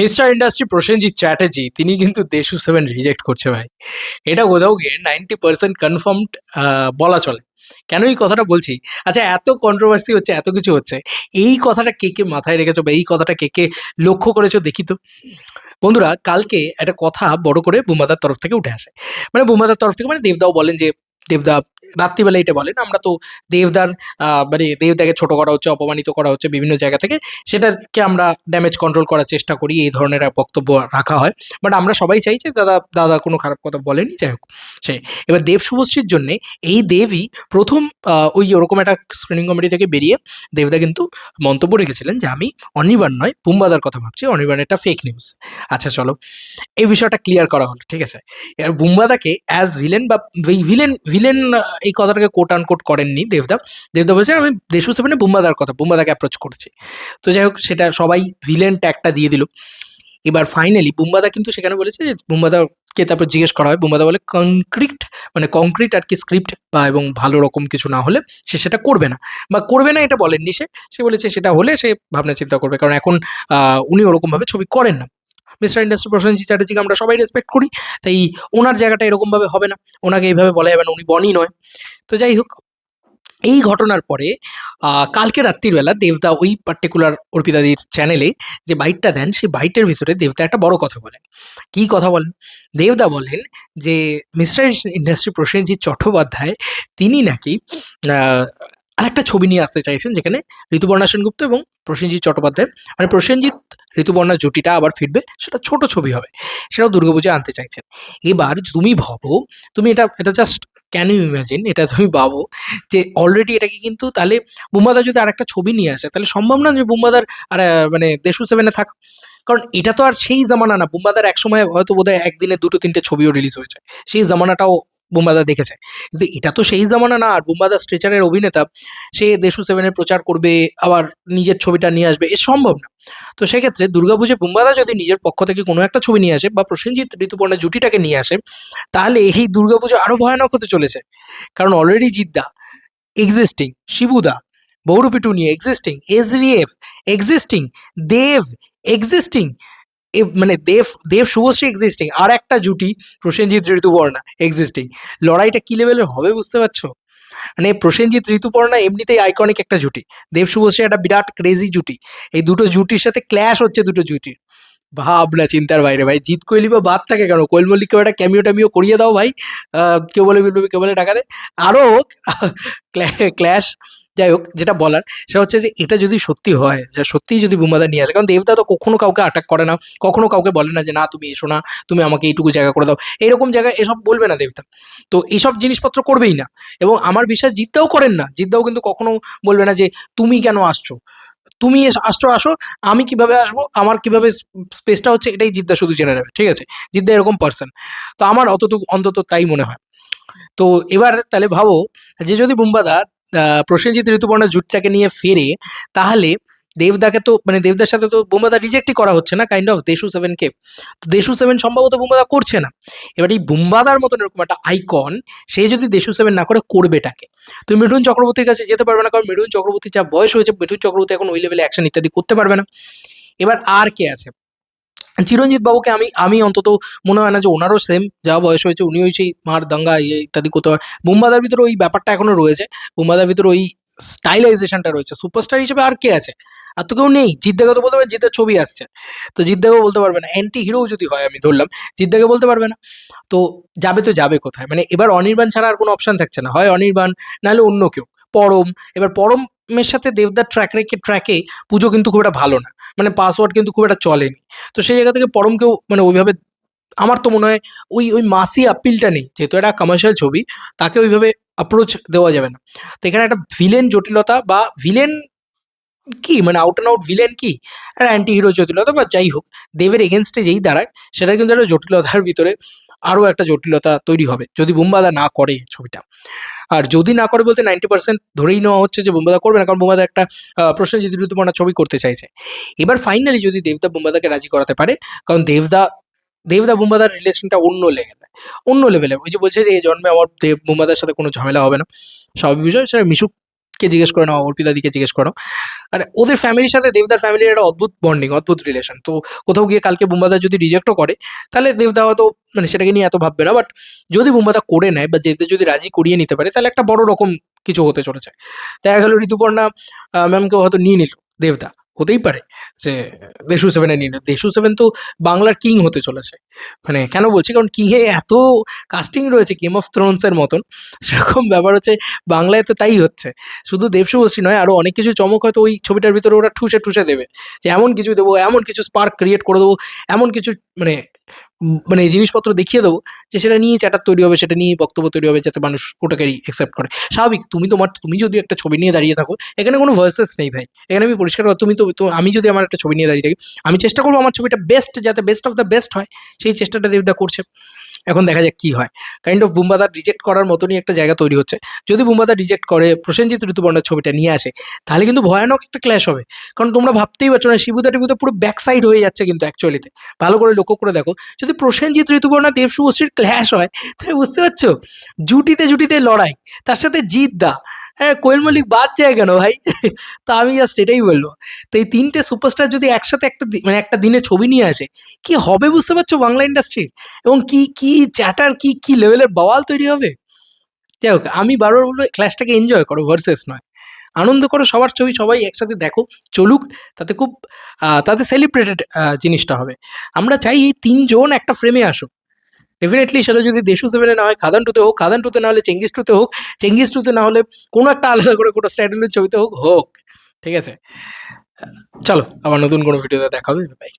Mister industry Prosenjit Chatterjee তিনি কিন্তু দেশু seven reject করছে ভাই। এটা কোথাও গিয়ে নাইনটি পার্সেন্ট কনফার্মড বলা চলে। কেন এই কথাটা বলছি? আচ্ছা এত কন্ট্রোভার্সি হচ্ছে, এত কিছু হচ্ছে। এই কথাটা কে কে মাথায় রেখেছো বা এই কথাটা কে কে লক্ষ্য করেছ দেখি তো। বন্ধুরা, কালকে একটা কথা বড় করে বুমাদার তরফ থেকে উঠে আসে। মানে বুমাদার তরফ থেকে মানে দেবদাও বলেন যে দেবদা রাত্রিবেলা এটা বলেন, আমরা তো দেবদার মানে দেবদাকে ছোট করা হচ্ছে, অপমানিত করা হচ্ছে বিভিন্ন জায়গা থেকে, সেটাকে আমরা ড্যামেজ কন্ট্রোল করার চেষ্টা করি, এই ধরনের বক্তব্য রাখা হয়। বাট আমরা সবাই চাই যে দাদা দাদা কোনো খারাপ কথা বলেনি, যাই হোক, সে। এবার দেব শুভশ্রীর জন্যে এই দেবই প্রথম ওই ওরকম একটা স্ক্রিনিং কমিটি থেকে বেরিয়ে দেবদা কিন্তু মন্তব্য রেখেছিলেন যে, আমি অনির্বাণ নয় বুম্বাদার কথা ভাবছি, অনির্বাণ একটা ফেক নিউজ আচ্ছা চলো, এই বিষয়টা ক্লিয়ার করা হলো, ঠিক আছে? এবার বুম্বাদাকে অ্যাজ ভিলেন বা ভিলেন ভিলেন এই কথাটাকে কোট আন কোট করেননি দেবদা। দেবদা বলছে, আমি দেশু সেভেনে বুম্বাদার কথা, বুম্বাদাকে অ্যাপ্রোচ করছি। তো যাই হোক, সেটা সবাই ভিলেন ট্যাগটা দিয়ে দিল। এবার ফাইনালি বুম্বাদা কিন্তু সেখানে বলেছে যে, বুম্বাদাকে তারপর জিজ্ঞেস করা হয়। বুম্বাদা বলে কংক্রিট মানে কংক্রিট আর কি স্ক্রিপ্ট বা এবং ভালো রকম কিছু না হলে সে সেটা করবে না। বা করবে না এটা বলেননি সে। সে বলেছে, সেটা হলে সে ভাবনা চিন্তা করবে। কারণ এখন উনি ওরকমভাবে ছবি করেন না। মিস্টার ইন্ডাস্ট্রি প্রসেনজিৎ চ্যাটার্জিকে আমরা সবাই রেসপেক্ট করি, তাই ওনার জায়গাটা এরকমভাবে হবে না। ওনাকে এইভাবে বলা যাবে না, উনি বনই নয়। তো যাই হোক, এই ঘটনার পরে কালকে রাত্রিবেলা দেবদা ওই পার্টিকুলার অর্পিতাদির চ্যানেলে যে বাইটটা দেন, সেই বাইটের ভিতরে দেবদা একটা বড় কথা বলেন। কি কথা বলেন? দেবদা বলেন যে মিস্টার ইন্ডাস্ট্রি প্রসেনজিৎ চট্টোপাধ্যায়, তিনি নাকি আরেকটা ছবি নিয়ে আসতে চাইছেন, যেখানে ঋতুপর্ণা সেনগুপ্ত এবং প্রসেনজিৎ চট্টোপাধ্যায়। মানে প্রসেনজিৎ ঋতুপর্ণা জুটিটা আবার ফিরবে, সেটা ছোট ছবি হবে, সেটাও দুর্গাপূজায় আনতে চাইছেন। এবার তুমি ভাবো, তুমি এটা এটা জাস্ট ক্যান ইউ ইমাজিন এটা তুমি ভাবো যে অলরেডি এটাকে কিন্তু তাহলে বুম্বাদা যদি আরেকটা ছবি নিয়ে আসে, তাহলে সম্ভব না যে বুম্বাদার আর মানে দেশু সেভেনে থাকা। কারণ এটা তো আর সেই জামানা না, বুম্বাদার একসময় হয়তো বোধহয় একদিনে দুটো তিনটে ছবিও রিলিজ হয়েছে। সেই জামানাটাও বুম্বাদা দেখেছে। কিন্তু এটা তো সেই জামানা না, আর বুম্বাদা স্ট্রেচারের অভিনেতা, সে দেশু সেভেনের প্রচার করবে, আবার নিজের ছবিটা নিয়ে আসবে, এ সম্ভব না। তো সেক্ষেত্রে দুর্গাপুজোয় বুম্বাদা যদি নিজের পক্ষ থেকে কোনো একটা ছবি নিয়ে আসে, বা প্রসেনজিৎ ঋতুপর্ণা জুটিটাকে নিয়ে আসে, তাহলে এই দুর্গাপুজো আরও ভয়ানক হতে চলেছে। কারণ অলরেডি জিদ্দা এক্সিস্টিং শিবুদা বহুরূপী Tuniya existing SVF existing Dev existing মানে দেব দেব শুভশ্রী এক্সিস্টিং আর একটা জুটি প্রসেনজিৎ ঋতুপর্ণা এক্সিস্টিং লড়াইটা কি লেভেলের হবে বুঝতে পারছ? মানে প্রসেনজিৎ ঋতুপর্ণা এমনিতেই আইকনিক একটা জুটি। দেব শুভশ্রী একটা বিরাট ক্রেজি জুটি। এই দুটো জুটির সাথে ক্ল্যাশ হচ্ছে দুটো জুটির। ভাবনা চিন্তার বাইরে ভাই। জিৎ কোহলি বা বাদ থাকে কেন? কোয়েল মল্লিককেও একটা ক্যামিও ট্যামিও করিয়ে দাও ভাই। কেউ বলে বিলবি কেউ বলে টাকা দে আরও ক্ল্যাশ যাই হোক, যেটা বলার সেটা হচ্ছে যে এটা যদি সত্যি হয়, যে সত্যিই যদি বুমাদা নিয়ে আসে, কারণ দেবদা তো কখনো কাউকে অ্যাটাক করে না, কখনো কাউকে বলে না যে, না, তুমি এসো না, তুমি আমাকে এইটুকু জায়গা করে দাও। এইরকম জায়গায় এসব বলবে না দেবদা। তো এইসব জিনিসপত্র করবেই না। এবং আমার বিশ্বাস জিদ্দাও করেন না। জিদ্দাও কিন্তু কখনো বলবে না যে, তুমি কেন আসছো? তুমি আসছো, আসো, আমি কীভাবে আসব, আমার কীভাবে স্পেসটা হচ্ছে এটাই জিদ্দা শুধু জেনে নেবে, ঠিক আছে? জিদ্দা এরকম পার্সন তো আমার অতটুকু, অন্তত তাই মনে হয়। তো এবার তাহলে ভাবো যে, যদি বুম্বাদা প্রসেনজিৎ ঋতুপর্ণা জুটটাকে নিয়ে ফেরে, তাহলে দেবদাকে তো মানে দেবদার সাথে তো বুম্বাদা রিজেক্টই করা হচ্ছে না কাইন্ড অফ দেশু সেভেনকে। তো দেশু সেভেন সম্ভবত বুম্বাদা করছে না। এবার এই বুম্বাদার মতন এরকম একটা আইকন সে যদি দেশু সেভেন না করে করবেটাকে তুমি মিঠুন চক্রবর্তীর কাছে যেতে পারবে না, কারণ মিঠুন চক্রবর্তীর যা বয়স হয়েছে, মিঠুন চক্রবর্তী এখন ওই লেভেলে অ্যাকশন ইত্যাদি করতে পারবে না। এবার আর কে আছে? চিরঞ্জিত বাবুকে আমি আমি অন্তত মনে হয় না যে ওনারও সেম যা বয়স হয়েছে উনি ওই সেই মার দাঙ্গা ইয়ে ইত্যাদি করতে পারে। বুম্বাদার ভিতরে ওই ব্যাপারটা এখনও রয়েছে। বুম্বাদার ভিতরে ওই স্টাইলাইজেশনটা রয়েছে। সুপারস্টার হিসেবে আর কে আছে? আর তো কেউ নেই। জিদ্দাকে তো বলতে পারবে জিদ্দার ছবি আসছে। তো জিদ্দাকেও বলতে পারবে না। অ্যান্টি হিরো যদি হয়, আমি ধরলাম জিদ্দাকে বলতে পারবে না। তো যাবে তো যাবে কোথায়? মানে এবার অনির্বাণ ছাড়া আর কোনো অপশন থাকছে না। হয় অনির্বাণ, নাহলে অন্য কেউ। পরম, এবার পরমের সাথে দেবদার ট্র্যাক রেখে ট্র্যাকে পুজো কিন্তু খুব একটা ভালো না। মানে পাসওয়ার্ড কিন্তু খুব একটা চলেনি। তো সেই জায়গা থেকে পরমকেও মানে ওইভাবে আমার তো মনে হয় ওই ওই মাসি আপিলটা নেই। যেহেতু একটা কমার্শিয়াল ছবি, তাকে ওইভাবে অ্যাপ্রোচ দেওয়া যাবে না। তো এখানে একটা ভিলেন জটিলতা বা ভিলেন কি? মানে আউট অ্যান্ড আউট ভিলেন কি? একটা অ্যান্টি হিরো জটিলতা বা যাই হোক, দেবের এগেনস্টে যেই দাঁড়ায়, সেটা কিন্তু একটা জটিলতার ভিতরে আরও একটা জটিলতা তৈরি হবে যদি বুম্বাদা না করে ছবিটা। আর যদি না করে বলতে নাইনটি পার্সেন্ট ধরেই নেওয়া হচ্ছে যে বুম্বাদা করবে না, কারণ বুম্বাদা একটা প্রসেনজিৎ ঋতুপর্ণা ছবি করতে চাইছে। এবার ফাইনালি যদি দেবদা বুম্বাদাকে রাজি করাতে পারে, কারণ দেবদা দেবদা বুম্বাদার রিলেশনটা অন্য লেভেলে অন্য লেভেলে ওই যে বলছে যে, এই জন্মে আমার দেব, বুম্বাদার সাথে কোনো ঝামেলা হবে না। স্বাভাবিক বিষয়, সেটা মিশুক অর্পিতকে জিজ্ঞেস করে নাও, অর্পিতা দিকে জিজ্ঞেস করো। আর, ওদের ফ্যামিলির সাথে দেবদার ফ্যামিলির একটা অদ্ভুত বন্ডিং অদ্ভুত রিলেশন তো কোথাও গিয়ে কালকে বুম্বাদা যদি রিজেক্টও করে, তাহলে দেবদা হয়তো মানে সেটাকে নিয়ে এত ভাববে না। বাট যদি বুম্বাদা করে নেয়, বা দেবদা যদি রাজি করিয়ে নিতে পারে, তাহলে একটা বড় রকম কিছু হতে চলেছে। দেখা গেল ঋতুপর্ণা ম্যামকেও হয়তো নিয়ে নিল দেবদা। হতেই পারে যে দেশু সেভেনে নিয়ে নিল দেশু সেভেন তো বাংলার কিং হতে চলেছে। মানে কেন বলছি? কারণ কিংয়ে এত কাস্টিং রয়েছে গেম অফ থ্রোনসের মতন। সেরকম ব্যাপার হচ্ছে বাংলায় তো তাই হচ্ছে। শুধু দেবশুভশ্রী নয় আরও অনেক কিছু চমক হয়তো ওই ছবিটার ভিতরে ওরা ঠুসে ঠুসে দেবে। যে এমন কিছু দেবো এমন কিছু স্পার্ক ক্রিয়েট করে দেবো এমন কিছু মানে মানে জিনিসপত্র দেখিয়ে দেবো যে সেটা নিয়ে চ্যাটার তৈরি হবে, সেটা নিয়ে বক্তব্য তৈরি হবে যাতে মানুষ ওটাকে অ্যাকসেপ্ট করে। স্বাভাবিক, তুমি তোমার তুমি যদি একটা ছবি নিয়ে দাঁড়িয়ে থাকো, এখানে কোনো ভার্সেস নেই ভাই। এখানে আমি পরিষ্কার তুমি তো আমি যদি আমার একটা ছবি নিয়ে দাঁড়িয়ে থাকি, আমি চেষ্টা করব আমার ছবিটা বেস্ট যাতে বেস্ট অফ দ্য বেস্ট হয়, সেই চেষ্টাটা দেবদা করছে। এখন দেখা যাক কি হয়। কাইন্ড অফ বুম্বাদার রিজেক্ট করার মতনই একটা জায়গা তৈরি হচ্ছে। যদি বুম্বাদার রিজেক্ট করে, প্রসেনজিৎ ঋতুপর্ণার ছবিটা নিয়ে আসে, তাহলে কিন্তু ভয়ানক একটা ক্ল্যাশ হবে। কারণ তোমরা ভাবতেই পারছ না শিবুদা টিবুদা পুরো ব্যাকসাইড হয়ে যাচ্ছে কিন্তু অ্যাকচুয়ালিতে ভালো করে লক্ষ্য করে দেখো, যদি প্রসেনজিৎ ঋতুপর্ণা দেবশুভশ্রীর ক্ল্যাশ হয়, তাহলে বুঝতে পারছ? জুটিতে জুটিতে লড়াই, তার সাথে জিৎ দা হ্যাঁ কোয়েল মল্লিক বাদ যায় কেন ভাই? তা আমি জাস্ট এটাই বলব। তো এই তিনটে সুপারস্টার যদি একসাথে একটা মানে একটা দিনে ছবি নিয়ে আসে, কি হবে বুঝতে পারছ বাংলা ইন্ডাস্ট্রির এবং কি কি চ্যাটার কি কি লেভেলের বওয়াল তৈরি হবে? যাই হোক, আমি বারবার বলব ক্লাসটাকে এনজয় করো ভার্সেস নয়। আনন্দ করো, সবার ছবি সবাই একসাথে দেখো, চলুক, তাতে খুব তাতে সেলিব্রেটেড জিনিসটা হবে। আমরা চাই এই তিনজন একটা ফ্রেমে আসুক। ডেফিনেটলি সেটা যদি দেশু সেভেনে না হয়, খাদান টুতে হোক, খাদান টুতে না হলে, চেঙ্গিস টুতে হোক, চেঙ্গিস টুতে না হলে কোনো একটা আলাদা করে কোনো স্ট্যান্ডার্ডের ছবিতে হোক হোক, ঠিক আছে? চলো, আবার নতুন কোনো ভিডিওতে দেখা হবে বাই